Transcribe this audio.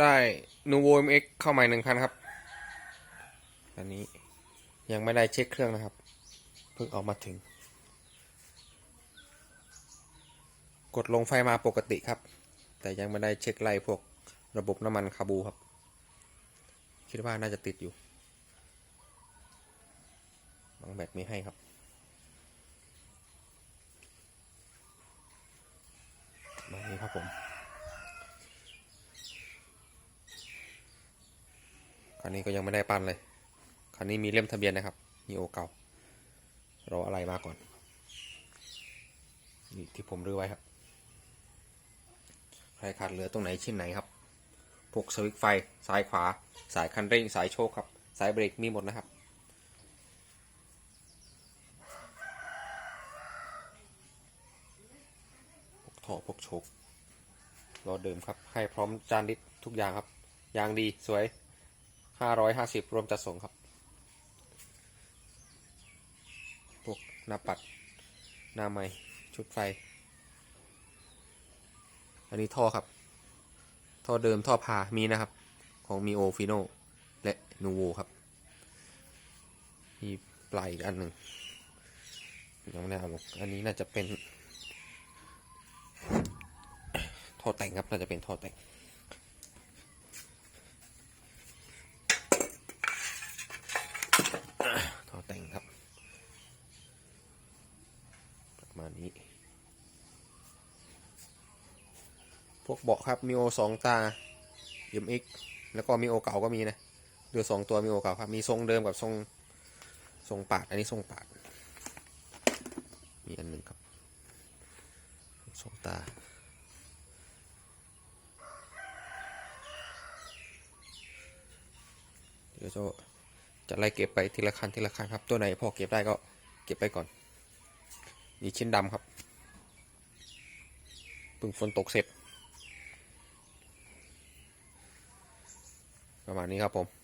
ได้นูโว MX เข้าใหม่หนึ่งคันครับ อันนี้ยังไม่ได้เช็คเครื่องนะครับ เพิ่งออกมาถึง กดลงไฟมาปกติครับ แต่ยังไม่ได้เช็คไล่พวกระบบน้ำมันคาบูครับ คิดว่าน่าจะติดอยู่ บางแบตไม่ให้ครับแบบนี้ครับผม คันนี้ก็ยังไม่ได้ปั้นเลย คันนี้มีเล่มทะเบียนนะครับ มีโอเก่า รออะไรมาก่อน นี่ที่ผมรื้อไว้ครับ ใครขาดเหลือตรงไหนชิ้นไหนครับ พวกสวิตช์ไฟ ซ้ายขวา สายคันเร่ง สายโชคครับ สายเบรกมีหมดนะครับท่อพวกโชครอเดิมครับ ให้พร้อมจานดิทุกอย่างครับ ยางดีสวย ห้าร้อยห้าสิบรวมจัดส่งครับพวกหน้าปัด หน้าไม้ชุดไฟ อันนี้ท่อครับ ท่อเดิมท่อพามีนะครับ ของมีโอฟิโนและนูโวครับ มีปลายอีกอันหนึ่งยังไม่ได้เอาอันนี้น่าจะเป็นท่อแต่งครับ น่าจะเป็นท่อแต่ง ท่อแต่งครับ ประมาณ นี้ พวกเบาะครับมีโอสองตา MX แล้วก็มีโอเก่าก็มีนะเดือสองตัวมีโอเก่าครับ มีทรงเดิมกับทรงทรงปาด อันนี้ทรงปาด มีอันหนึ่งครับสองตาเดี๋ยวจะจะไล่เก็บไปทีละคันทีละคันครับ ตัวไหนพอเก็บได้ก็เก็บไปก่อน นี่ชิ้นดำครับเพิ่งฝนตกเสร็จ ประมาณนี้ครับผม